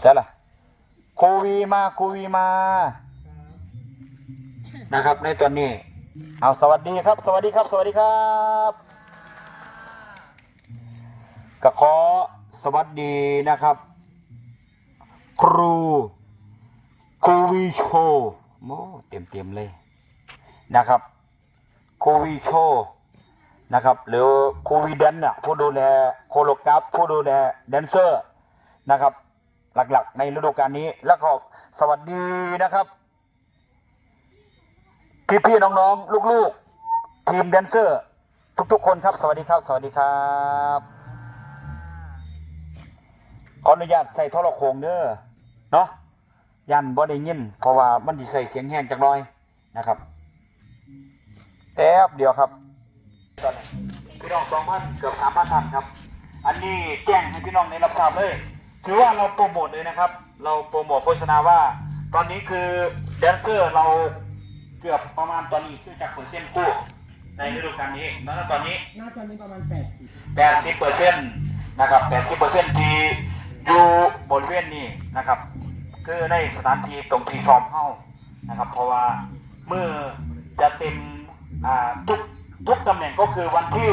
ใช่ล่ะครูวีมาครูวีมา นะครับ ในตอนนี้ เอาสวัสดีครับ สวัสดีครับ สวัสดีครับก็ขอสวัสดีนะครับ ครูครูวีโชโมเต็มเต็มๆเลยนะครับครูวีโชนะครับหรือครูวีแดนน่ะผู้ดูแลโคโลกราฟผู้ดูแลแดนเซอร์นะครับ หลักๆ ในฤดูกาลนี้ แล้วก็สวัสดีนะครับ พี่ๆน้องๆลูกๆ ทีมแดนเซอร์ ทุกๆ คนครับ สวัสดีครับ สวัสดีครับขออนุญาตใส่โทรโขงเด้อเนาะยันบ่ได้ยิน เพราะว่ามันสิใส่เสียงแห้งจักหน่อยนะครับแป๊บเดียวครับตอนนี้พี่น้องสองพันเกือบสามพันท่านครับ อันนี้แจ้งให้พี่น้องได้รับทราบเลย ถือว่าเราโปรโมทเลยนะครับ เราโปรโมทโฆษณาว่า ตอนนี้คือแดนเซอร์เราเกือบประมาณตอนนี้คือจากเปอร์เซ็นต์คู่ในฤดูกาลนี้แล้วตอนนี้น่าจะมีประมาณแปดสิบแปดสิบเปอร์เซ็นต์นะครับแปดสิบเปอร์เซ็นต์ที่อยู่บริเวณนี้นะครับ คือในสถานที่ตรงที่ซ้อมเฮ้านะครับ เพราะว่าเมื่อจะเต็มอ่าทุกทุกตำแหน่งก็คือวันที่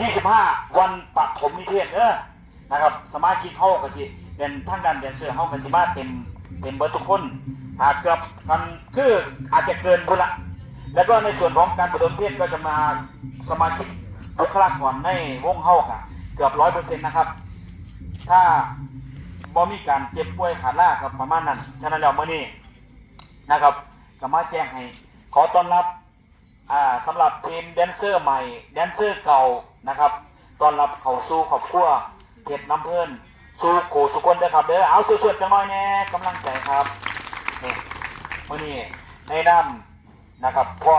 ยี่สิบห้า25 วันปฐมนิเทศเออ นะครับ สมาชิกเฮาก็สิเป็นทั้งด้านแดนเซอร์เฮาก็สิมาเต็มเต็มเบิดทุกคนอาจเกือบกันคืออาจจะเกินพุ่นละแล้วก็ในส่วนของการปฐมนิเทศก็จะมาสมาชิกบุคลากรในวงเฮาค่ะ เกือบร้อยเปอร์เซ็นต์นะครับ ถ้าบ่มีการเจ็บป่วยขาดลาครับประมาณนั้น ฉะนั้นแล้วมื้อนี้นะครับก็มาแจ้งให้ ขอต้อนรับอ่าสำหรับทีมแดนเซอร์ใหม่ แดนเซอร์เก่านะครับ ต้อนรับเขาสู่ครอบครัว เก็บน้ำเพิ่อนสู่โกสุกคนเด้อครับเด้อเอาสวดๆจังหน่อยแน่กำลังใจครับนี่มื้อนี้ในนามนะครับพ่อ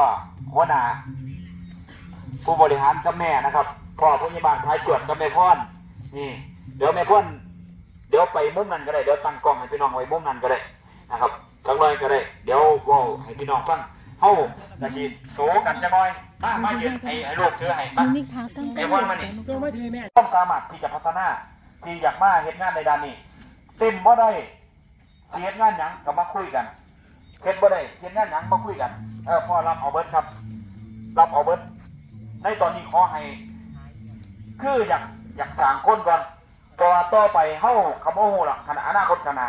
หัวหน้าผู้บริหารกับแม่นะครับพ่อผู้ใหญ่บ้านท้ายจวดกับแม่พ่อนนี่ เดี๋ยวแม่พ่อนเดี๋ยวไปมุมนั้นก็ได้เดี๋ยวตั้งกล้องให้พี่น้องไว้มุมนั้นก็ได้นะครับจังเลยก็ได้ เดี๋ยวว่าให้พี่น้องฟัง เฮาจะสิโสกันจังหน่อย มามายืนให้ให้ลูกถือให้มามิกเท้าตั้งไอ้วันมานี่โซ่ไม่ทีแม่ต้องสามารถที่จะพัฒนาที่อยากมาเฮ็ดงานในด้านนี้เต็มบ่ได้สิเฮ็ดงานหยังก็มาคุยกันเฮ็ดบ่ได้เฮ็ดงานหยังมาคุยกันเออพ่อรับเอาเบิดครับ รับเอาเบิดในตอนนี้ขอให้ คืออยากอยากสร้างคนก่อนเพราะว่าต่อไปเฮาคำโอ้โหล่ะขณะอนาคตขณะ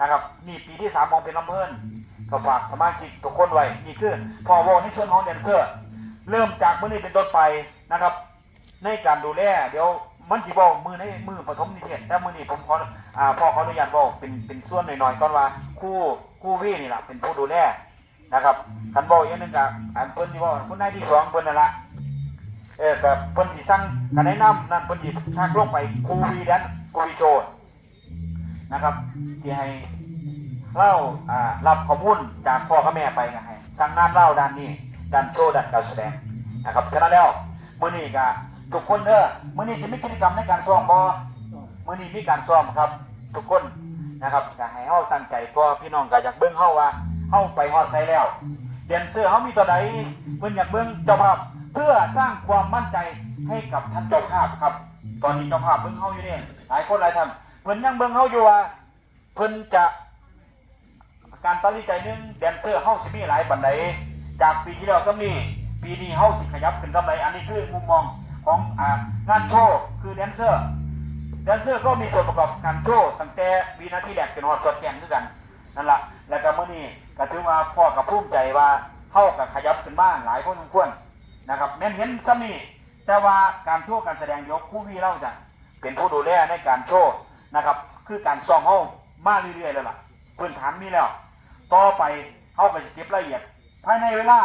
นะครับนี่ปีที่สามมองเป็นลำเพิ่น ก็ฝากสมาชิกทุกคนไว้นี่คือพอวอในส่วนของแดนเซอร์ เริ่มจากมื้อนี้เป็นต้นไปนะครับ ในการดูแลเดี๋ยวมันสิบอกมือในมือปฐมนิเทศแต่มือนี้ผมขออ่าพ่อขออนุญาตบอกเป็นเป็นส่วนหน่อยๆก่อนว่าครู่ครู่วี่นี่แหละเป็นผู้ดูแลนะครับคันบอกอย่างหนึงกับอันเพิ่นสิบอกคนนายที่สองเพิ่นนั่นละเออกับเพิ่นสิสั่งกันแนะนำนั่นเพิ่นสิทักลงไปครูวีดันครูวีโจนะครับที่ให้ เล่าอ่ารับข้อมูลจากพ่อกับแม่ไปนะให้สั่งงานเล่าด้านนี้ด้านโชว์ด้านการแสดงนะครับฉะนั้นแล้วมื้อนี้ก็ทุกคนเด้อมื้อนี้จะมีกิจกรรมในการซ้อมบ่มื่อนี้มีการซ้อมครับ ทุกคนนะครับก็ให้เฮาตั้งใจตัวพี่น้องก็อยากเบิ่งเฮาว่าเฮาไปฮอดไสแล้วแดนเซอร์เฮามีตัวใดเพิ่นอยากเบิ่งเจ้าภาพเพื่อสร้างความมั่นใจให้กับท่านเจ้าภาพครับ ตอนนี้เจ้าภาพเบิ่งเฮาอยู่เนี่ยหลายคนหลายท่านเพิ่นยังเบิ่งเฮาอยู่ว่าเพิ่นจะ การตัดสินใจนึงแดนเซอร์เฮาสิมีหลายบันไดจากปีที่แล้วก็มีปีนี้เฮาสิขยับขึ้นกำไรอันนี้คือมุมมองของงานโชว์คือแดนเซอร์แดนเซอร์ก็มีส่วนประกอบการโชว์ตั้งแต่วีนาทีแรกเป็นฮอดสดแกงด้วยกันนั่นแหละแล้วก็เมื้อนี้ก็ถือว่าพ่อกับภูมิใจว่าเข้ากับขยับขึ้นบ้านหลายคนสมควรนะครับแม่นเห็นซ้ำนี่แต่ว่าการโชว์การแสดงยกคู่วีเราจะเป็นผู้ดูแลในการโชว์นะครับ คือการซอมเฮามาเรื่อยๆแล้วล่ะพื้นฐานมีแล้ว ต่อไปเฮาก็จะเก็บรายละเอียด ภายในเวลา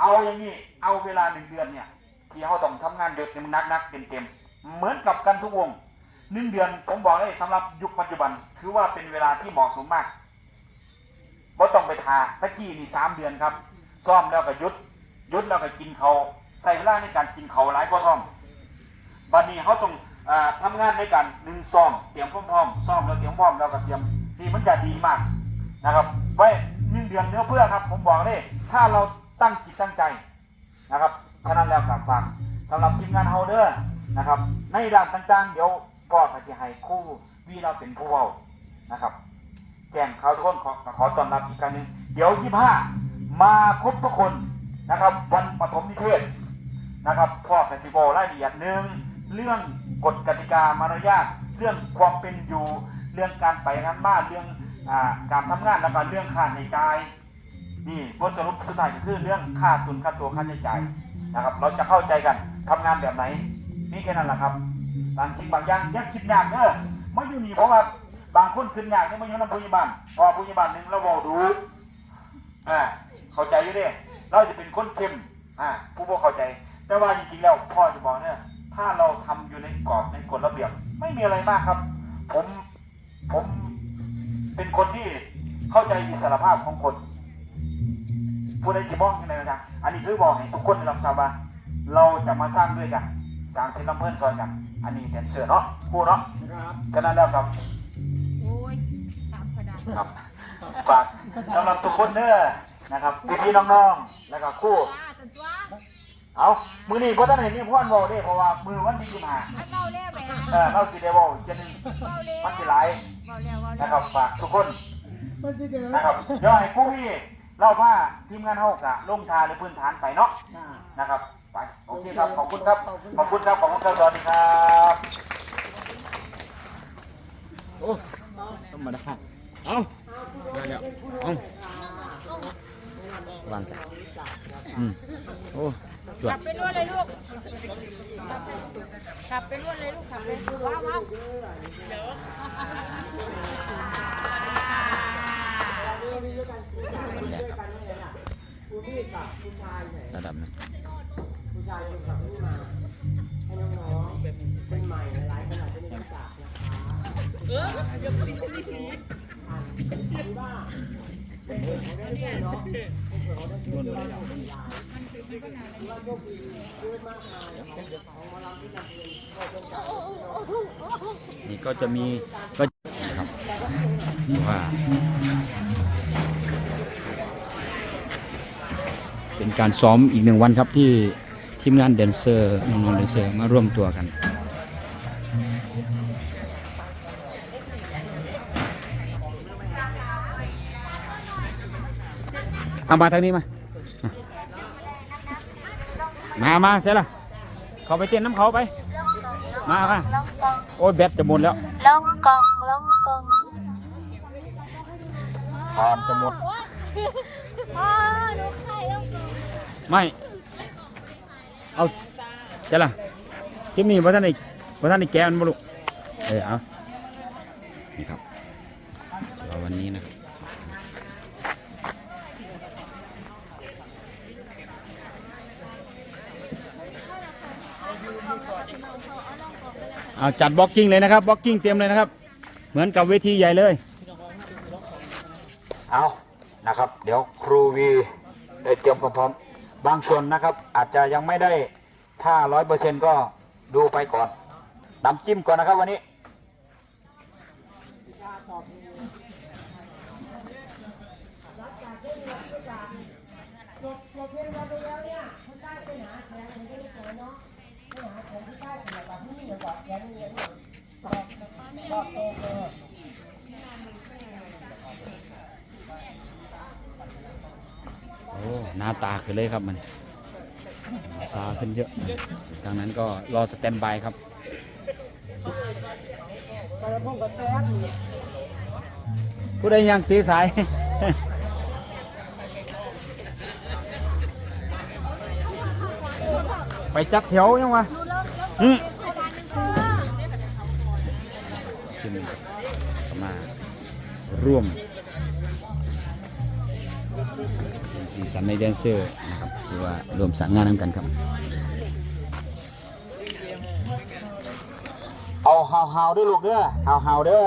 เอาอย่างนี้ เอาเวลาหนึ่งเดือนเนี่ย ที่เขาต้องทำงานเดือดนักนักๆเต็มเหมือนกับกันทุกวงหนึ่งเดือนผมบอกเลยสำหรับยุคปัจจุบัน ถือว่าเป็นเวลาที่เหมาะสมมากว่าต้องไปทาตะกี้นี่สามเดือนครับซ่อมแล้วก็ยุดยุดแล้วก็กินเขาใส่เวลาในการกินเขาหลายกว่าซ่อมบัดนี้เขาต้องอาทำงานในการหนึ่งซ่อมเตรียมพร้อมๆซ่อมแล้วเตรียมพร้อมแล้วก็เตรียมนี่มันจะดีมาก นะครับ ไว้หนึ่งเดือนเนื้อเพื่อครับ ผมบอกเลยถ้าเราตั้งจิตตั้งใจนะครับฉะนั้นแล้วกับฝากสำหรับทีมงานเฮาเดอร์นะครับ ในด้านต่างๆ เดี๋ยวก็จะให้คู่วีเราเป็นผู้เว้านะครับแจ้งข่าวทุกคนขอขอต้อนรับอีกครั้งหนึงเดี๋ยวยี่ห้ามาครบทุกคนนะครับ วันปฐมนิเทศนะครับพ่อเฟสติวัลรายละเอียดหนึ่งเรื่องกฎกติกามารยาทเรื่องความเป็นอยู่ เรื่องการไปงานบ้านเรื่อง อาการทำงานแล้วก็เรื่องค่าใช้จ่ายนี่บทสรุปสุดท้ายก็คือเรื่องค่าทุนค่าตัวค่าใช้จ่ายนะครับ เราจะเข้าใจกันทำงานแบบไหนนี่แค่นั้นแหละครับบางสิ่งบางอย่างยักคิดยากเด้อมาอยู่นี่เพราะว่าบางคนขึ้นยากเนี่ยไมาอยู่น้ำพยาบาลพอพยาบาลหนึ่งเราบอกดูอ่าเข้าใจอยู่เด้เราจะเป็นคนเข้มอ่าผู้บ่เข้าใจ แต่ว่าจริงๆแล้วพ่อจะบอกเนี่ยถ้าเราทำอยู่ในกรอบในกฎระเบียบ ไม่มีอะไรมากครับ ผมผม เป็นคนที่เข้าใจอิสรภาพของคนผู้ใดที่มองยังไงนะอันนี้คือบอกให้ทุกคนได้รับทราบว่า เราจะมาสร้างด้วยกันสร้างเป็นลำเพื่อนซอยกัน อันนี้แดนเซอร์เนาะครูเนาะครับก็นั่นแล้วครับโอ้ยตามกระดาษครับฝากสำหรับทุกคนเด้อนะครับพี่ๆน้องๆแล้วก็ครู่จ้าจันจ้า เอามือนี้พ่อท่านเห็นนี่พ่อนบอกได้เพราะว่ามือวันที่ยี่ห้าให้เบาแล้วแหม่เออเข้าสีเดบอกจะนึงเบาแล้วมันสิหลายเบาแล้วเบาแล้วนะครับฝากทุกคนมันจะเดือดนะครับเดี๋ยวให้ผู้พี่เล่าผ้าทีมงานเฮากะลงทาหรือพื้นฐานไปเนาะอ่านะครับไปโอเคครับขอบคุณครับขอบคุณครับขอบคุณครับสวัสดีครับธรรมดาเอาได้แล้วเอา วางใส่อืมโอ้จวขัดบไปรวดเลยลูกขับไปรวดเลยลูกขับไปว้าวว้าวแดกครับระดับนะผู้ชายคนขับรถมาให้น้องๆเป็นใหม่หลายๆขนาดเป็นรู้จักนะคะเออเดี๋ยวพี่พี่พี่อ่านดูว่าเป็นเหตุของได้ด้วยเนาะเป็นเหตุของได้ด้วยว่าเราเป็นยายถือว่าโชคดีเกิดมากมายของหมอลำที่นำเรีย นี่ก็จะมีก็ครับว่าเป็นการซ้อมอีกหนึ่งวันครับที่ทีมงานแดนเซอร์น้องๆแดนเซอร์มาร่วมตัวกัน เอามาทางนี้มามามาเสร็จละเขาไปเต้นน้ำเขาไป มามาโอ้ยแบตจะหมดแล้วลองกองลองกองทานจะหมดพ่อดูใครลองกองไม่เอาเจ้าล่ะคลิปนี้พระท่านไอ้พระท่านไอ้แกมันบ่ลูกเออเอานี่ครับสำหรับวันนี้นะครับ เอาจัดบล็อกกิ้งเลยนะครับบล็อกกิ้งเตรียมเลยนะครับ เหมือนกับเวทีใหญ่เลย เอานะครับ เดี๋ยวครูวีได้เตรียมความพร้อมบางส่วนนะครับ อาจจะยังไม่ได้ถ้าร้อยเปอร์เซ็นก็ดูไปก่อนน้ำจิ้มก่อนนะครับวันนี้ ตาขึ้นเลยครับมันหน้าตาขึ้นเยอะดังนั้นก็รอสแตนบายครับผู้ใดยังตีสายไปจับแถวยังวะอืมขึ้นมาร่วมเป็น สีสันในแดนเซอร์นะครับที่ว่ารวมสังงานนำกันครับ เอาฮาวฮาวๆด้วยลูกเด้อฮาเฮาวๆเด้อ